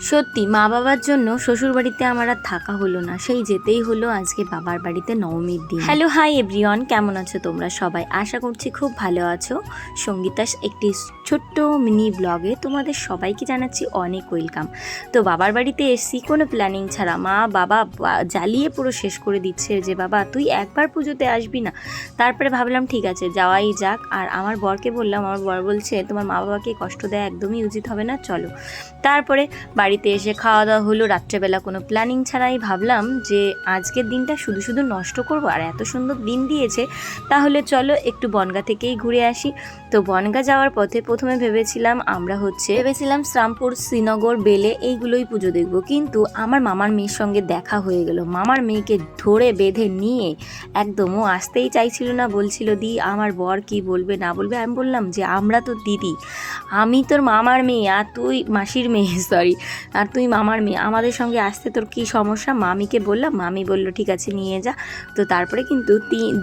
সত্যি, মা বাবার জন্য শ্বশুর বাড়িতে আমার আর থাকা হলো না। সেই যেতেই হলো আজকে বাবার বাড়িতে নবমীর দিন। হ্যালো হাই এভরিওয়ান কেমন আছো তোমরা সবাই? আশা করছি খুব ভালো আছো। সঙ্গীতাস একটি ছোট্ট মিনি ব্লগে তোমাদের সবাইকে জানাচ্ছি অনেক ওয়েলকাম। তো বাবার বাড়িতে এসছি, কোনো প্ল্যানিং ছাড়া। মা, বাবা জ্বালিয়ে পুরো শেষ করে দিচ্ছে যে, বাবা, তুই একবার পুজোতে আসবি না? তারপরে ভাবলাম, ঠিক আছে, যাওয়াই যাক। আর আমার বরকে বললাম, আমার বর বলছে, তোমার মা বাবাকে কষ্ট দেওয়া একদমই উচিত হবে না, চলো। তারপরে বাড়িতে এসে খাওয়া দাওয়া হলো, রাত্রেবেলা কোনো প্ল্যানিং ছাড়াই ভাবলাম যে আজকের দিনটা শুধু শুধু নষ্ট করব, আর এত সুন্দর দিন দিয়েছে, তাহলে চলো একটু বনগা থেকেই ঘুরে আসি। তো বনগা যাওয়ার পথে প্রথমে ভেবেছিলাম আমরা হচ্ছে, ভেবেছিলাম শ্রামপুর, শ্রীনগর, বেলে এইগুলোই পুজো দেখব। কিন্তু আমার মামার মেয়ের সঙ্গে দেখা হয়ে গেল। মামার মেয়েকে ধরে বেঁধে নিয়ে একদম ও আসতেই চাইছিল না, বলছিল, দি, আমার বর কি বলবে, না বলবে? আমি বললাম যে, আমরা তো দিদি, আমি তোর মামার মেয়ে, আর তুই মাসির মেয়ে সরি আর তুই মামার মেয়ে, আমাদের সঙ্গে আসতে তোর কি সমস্যা? মামিকে বললাম, মামি বলল, ঠিক আছে, নিয়ে যা। তো তারপরে কিন্তু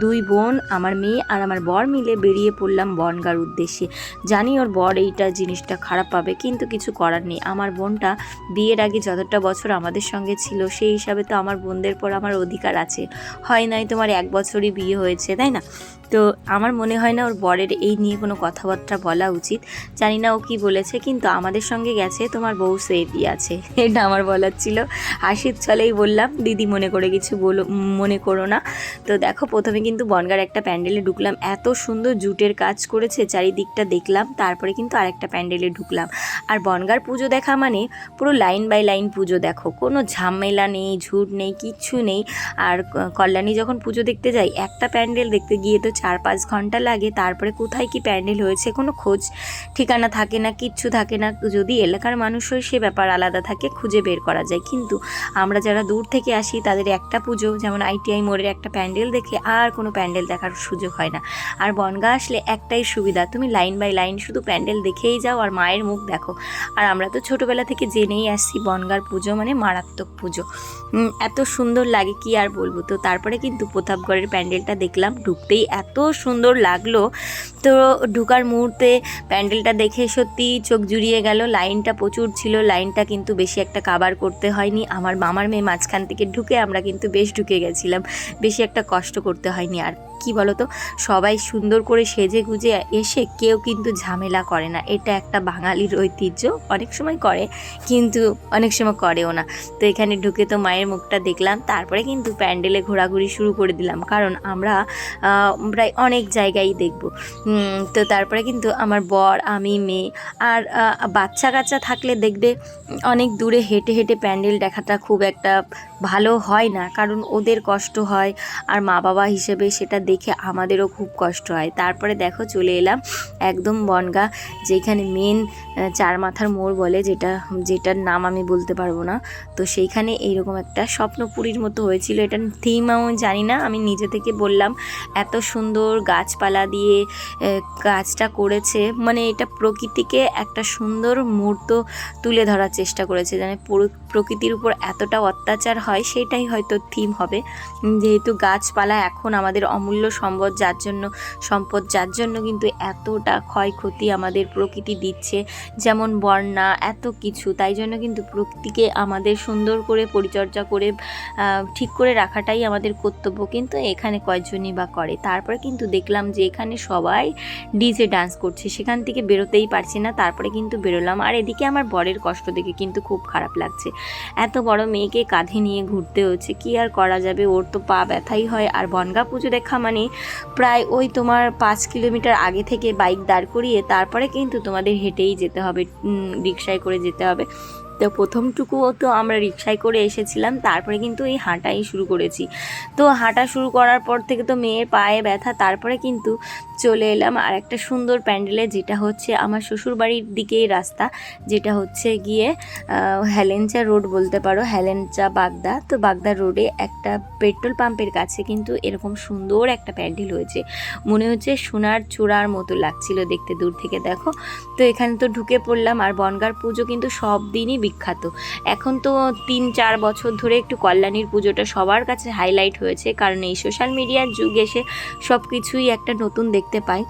দুই বোন, আমার মেয়ে আর আমার বর মিলে বেরিয়ে পড়লাম বনগার উদ্দেশ্যে। জানি ওর বর এইটা জিনিসটা খারাপ পাবে, কিন্তু কিছু করার নেই। আমার বোনটা বিয়ের আগে যতটা বছর আমাদের সঙ্গে ছিল, সেই হিসাবে তো আমার বোনদের পর আমার অধিকার আছে। হয় নাই তোমার এক বছরই বিয়ে হয়েছে, তাই না? তো আমার মনে হয় না ওর বরের এই নিয়ে কোনো কথাবার্তা বলা উচিত। জানি না ও কি বলেছে, কিন্তু আমাদের সঙ্গে গেছে, তোমার বউ সেফই আছে। এটা আমার বলার ছিল। হাসির ছলেই বললাম, দিদি মনে করে কিছু বলো, মনে করো না। তো দেখো, প্রথমে কিন্তু বনগার একটা প্যান্ডেলে ঢুকলাম। এত সুন্দর জুটের কাজ করেছে, চারিদিকটা দেখলাম, তারপরে কিন্তু আরেকটা প্যান্ডেলে ঢুকলাম। আর বনগার পুজো দেখা মানে পুরো লাইন বাই লাইন পুজো দেখো। কোনো ঝামেলা নেই, ঝুট নেই, কিচ্ছু নেই। আর কল্যাণী যখন পুজো দেখতে যাই একটা প্যান্ডেল দেখতে গিয়ে তো চার পাঁচ ঘণ্টা লাগে, তারপরে কোথায় কি প্যান্ডেল হয়েছে, কোনো খোঁজ ঠিকানা থাকে না, কিচ্ছু থাকে না। যদি এলাকার মানুষ হয়, সে ব্যাপার আলাদা থাকে, খুঁজে বের করা যায়। কিন্তু আমরা যারা দূর থেকে আসি, তাদের একটা পুজো, যেমন আইটিআই মোড়ের একটা প্যান্ডেল দেখে আর কোনো প্যান্ডেল দেখার সুযোগ হয় না। আর বনগা আসলে একটাই সুবিধা, তুমি লাইন বাই লাইন শুধু প্যান্ডেল দেখেই যাও আর মায়ের মুখ দেখো। আর আমরা তো ছোটোবেলা থেকে জেনেই আসছি, বনগার পুজো মানে মারাত্মক পুজো। এত সুন্দর লাগে, কি আর বলব? তো তারপরে কিন্তু প্রতাপগড়ের প্যান্ডেলটা দেখলাম, ঢুকতেই এত সুন্দর লাগল। তো ঢুকার মুহূর্তে প্যান্ডেলটা দেখে সত্যি চোখ জুড়িয়ে গেল। লাইনটা প্রচুর ছিল, লাইনটা কিন্তু বেশি একটা কাবার করতে হয়নি। আমার মামার মেয়ে মাঝখান থেকে ঢুকে আমরা কিন্তু বেশ ঢুকে গেছিলাম। বেশি একটা কষ্ট করতে হয়নি। আর কি বলতো, সবাই সুন্দর করে সেজে গুজে এসে কেউ কিন্তু ঝামেলা করে না। এটা একটা বাঙালির ঐতিহ্য। অনেক সময় করে, কিন্তু অনেক সময় করেও না। তো এখানে ঢুকে তো মায়ের মুখটা দেখলাম। তারপরে কিন্তু প্যান্ডেলে ঘোরাঘুরি শুরু করে দিলাম। কারণ আমরা প্রায় অনেক জায়গায় দেখব। তো তারপরে কিন্তু আমার বর, আমি, মেয়ে আর বাচ্চা কাচ্চা থাকলে দেখবে অনেক দূরে হেঁটে হেঁটে প্যান্ডেল দেখাটা খুব একটা ভালো হয় না। কারণ ওদের কষ্ট হয় আর মা বাবা হিসেবে সেটা দেখে আমাদেরও খুব কষ্ট হয়। তারপরে দেখো চলে এলাম একদম বনগা, যেখানে মেন চার মাথার মোড় বলে যেটা, যেটার নাম আমি বলতে পারব না। তো সেইখানে এইরকম একটা স্বপ্নপুরীর মতো হয়েছিল। এটার থিম আমি জানি না, আমি নিজে থেকে বললাম। এত সুন্দর গাছপালা দিয়ে কাজটা করেছে। মানে এটা প্রকৃতিকে একটা সুন্দর মুহূর্ত তুলে ধরার চেষ্টা করেছে মানে প্রকৃতির উপর এতটা অত্যাচার হয়, সেটাই হয়তো থিম হবে। যেহেতু গাছপালা এখন আমাদের অমূল্য সম্পদ, যার জন্য, সম্পদ, যার জন্য কিন্তু এতটা ক্ষয়ক্ষতি আমাদের প্রকৃতি দিচ্ছে। যেমন বন্যা, এত কিছু, তাই জন্য কিন্তু প্রকৃতিকে আমাদের সুন্দর করে পরিচর্যা করে ঠিক করে রাখাটাই আমাদের কর্তব্য। কিন্তু এখানে কয়েকজনই বা করে? তারপরে কিন্তু দেখলাম যে এখানে সবাই ডিজে ডান্স করছে। সেখান থেকে বেরোতেই পারছি না, তারপরে কিন্তু বেরোলাম। আর এদিকে আমার বরের কষ্ট দেখে কিন্তু খুব খারাপ লাগছে। এত বড় মেয়েকে কাঁধে নিয়ে ঘুরতে হচ্ছে, কি আর করা যাবে? ওর তো পা ব্যথাই হয়। আর বনগা পুজো দেখা মানে প্রায় ওই তোমার পাঁচ কিলোমিটার আগে থেকে বাইক দাঁড় করিয়ে তারপরে কিন্তু তোমাদের হেঁটেই যেতে হবে রিক্সায় করে যেতে হবে। তো প্রথমটুকুও তো আমরা রিক্সায় করে এসেছিলাম তারপরে কিন্তু এই হাঁটাই শুরু করেছি। তো হাঁটা শুরু করার পর থেকে তো মেয়ের পায়ে ব্যথা তারপরে কিন্তু চলে এলাম আর একটা সুন্দর প্যান্ডেলে যেটা হচ্ছে আমার শ্বশুর বাড়ির দিকেই রাস্তা যেটা হচ্ছে গিয়ে আহ, হেলেঞ্চা রোড বলতে পারো হেলেঞ্চা বাগদা। তো বাগদা রোডে একটা পেট্রোল পাম্পের কাছে কিন্তু এরকম সুন্দর একটা প্যান্ডেল হয়েছে। মনে হচ্ছে সোনার চূড়ার মতো লাগছিল দেখতে দূর থেকে দেখো। তো এখানে তো ঢুকে পড়লাম আর বনগার পুজো কিন্তু সব দিনই বিখ্যাত। এখন তো তিন, চার বছর ধরে একটু কল্যাণীর পুজোটা সবার কাছে হাইলাইট হয়েছে, কারণ এই সোশ্যাল মিডিয়ার যুগ এসে সব কিছুই একটা নতুন দেখতে পাই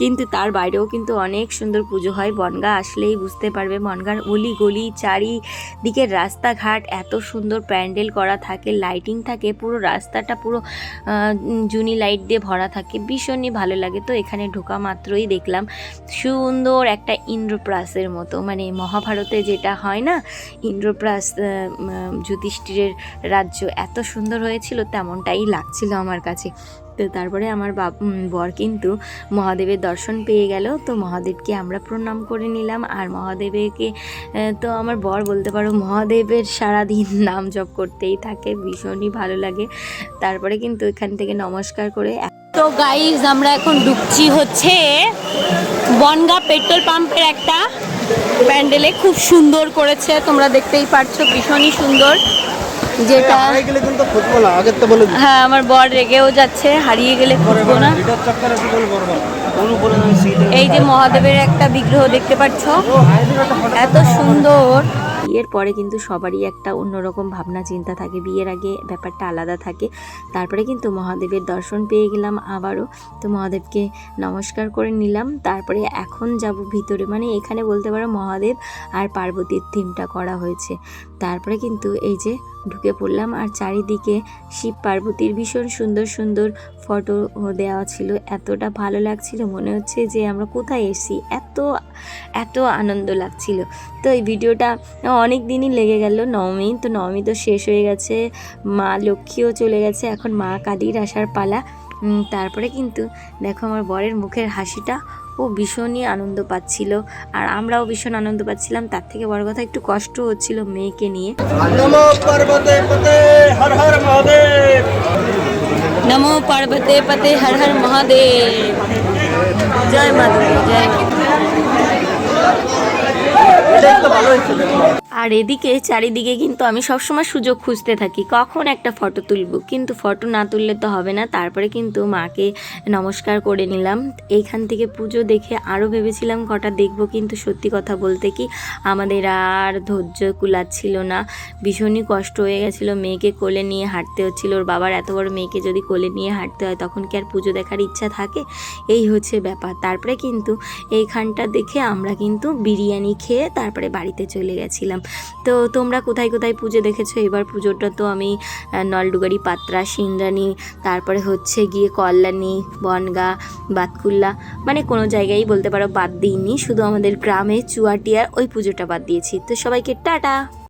কিন্তু তার বাইরেও কিন্তু অনেক সুন্দর পুজো হয়। বনগা আসলেই বুঝতে পারবে, বনগার অলি গলি চারিদিকে রাস্তাঘাট, এত সুন্দর প্যান্ডেল করা থাকে, লাইটিং থাকে, পুরো রাস্তাটা পুরো জুনি লাইট দিয়ে ভরা থাকে, ভীষণই ভালো লাগে। তো এখানে ঢোকা মাত্রই দেখলাম, সুন্দর একটা ইন্দ্রপ্রাসের মতো। মানে মহাভারতে যেটা হয় না, ইন্দ্রপ্রাস যুধিষ্ঠিরের রাজ্য, এত সুন্দর হয়েছিল, তেমনটাই লাগছিল আমার কাছে। তো তারপরে আমার বাপ বর কিন্তু মহাদেবের দর্শন পেয়ে গেল। তো মহাদেবকে আমরা প্রণাম করে নিলাম। আর মহাদেবকে তো আমার বর বলতে পারো মহাদেবের সারাদিন নাম জপ করতেই থাকে। ভীষণই ভালো লাগে। তারপরে কিন্তু এখান থেকে নমস্কার করে তো গাইজ আমরা এখন ঢুকছি হচ্ছে বনগা পেট্রোল পাম্পের একটা প্যান্ডেলে। খুব সুন্দর করেছে, তোমরা দেখতেই পারছ, ভীষণই সুন্দর। যেটা হারাই গেলে কিন্তু খুঁজবো না আগের তো বলে হ্যাঁ আমার বর রেগেও যাচ্ছে হারিয়ে গেলে খুঁজবো না। এই যে মহাদেবের একটা বিগ্রহ দেখতে পাচ্ছ? এত সুন্দর। বিয়ের পরে কিন্তু সবারই একটা অন্যরকম ভাবনা চিন্তা থাকে। বিয়ের আগে ব্যাপারটা আলাদা থাকে। তারপরে কিন্তু মহাদেবের দর্শন পেয়ে গেলাম আবারও। তো মহাদেবকে নমস্কার করে নিলাম। তারপরে এখন যাব ভিতরে। মানে এখানে বলতে পারো মহাদেব আর পার্বতীর থিমটা করা হয়েছে। তারপরে কিন্তু এই যে ঢুকে পড়লাম আর চারিদিকে শিব পার্বতীর ভীষণ সুন্দর সুন্দর ফটো দেওয়া ছিল। এতটা ভালো লাগছিল, মনে হচ্ছে যে আমরা কোথায় এসেছি। এত এত আনন্দ লাগছিল। তো এই ভিডিওটা অনেক দিনই লেগে গেল নবমী। তো নবমী তো শেষ হয়ে গেছে, মা লক্ষ্মীও চলে গেছে। এখন মা কালীর আসার পালা। তারপরে কিন্তু দেখো আমার বরের মুখের হাসিটা ও ভীষণই আনন্দ পাচ্ছিল। আর আমরাও ভীষণ আনন্দ পাচ্ছিলাম। তার থেকে বড় কথা একটু কষ্ট হচ্ছিল মেয়েকে নিয়ে। নমো পার্বতে পতে হর হর মহাদেব। নমো পার্বতে পতে হর হর মহাদেব। জয় মা জয় আর এদিকে চারিদিকে কিন্তু আমি সবসময় সুযোগ খুঁজতে থাকি, কখন একটা ফটো তুলব? কিন্তু ফটো না তুললে তো হবে না। তারপরে কিন্তু মাকে নমস্কার করে নিলাম। এইখান থেকে পুজো দেখে আরও ভেবেছিলাম কটা দেখব, কিন্তু সত্যি কথা বলতে কি আমাদের আর ধৈর্য কুলাচ্ছিল না। ভীষণই কষ্ট হয়ে গেছিল মেয়েকে কোলে নিয়ে হাঁটতে হচ্ছিল। ওর বাবার এত বড় মেয়েকে যদি কোলে নিয়ে হাঁটতে হয়, তখন কি আর পুজো দেখার ইচ্ছা থাকে? এই হচ্ছে ব্যাপার। তারপরে কিন্তু এইখানটা দেখে আমরা কিন্তু বিরিয়ানি খেয়ে তারপরে বাড়িতে চলে গেছিলাম। তো তোমরা কোথায় কোথায় পুজো দেখেছ? এবার পুজোটা তো আমি নলডুগারি, পাত্রা সিন্দ্রানি তারপরে হচ্ছে গিয়ে কল্যাণী, বনগা, বাতকুল্লা। মানে কোনো জায়গায় বলতে পারো বাদ দিইনি, শুধু আমাদের গ্রামে চুয়াটিয়ার ওই পুজোটা বাদ দিয়েছি। তো সবাইকে টাটা!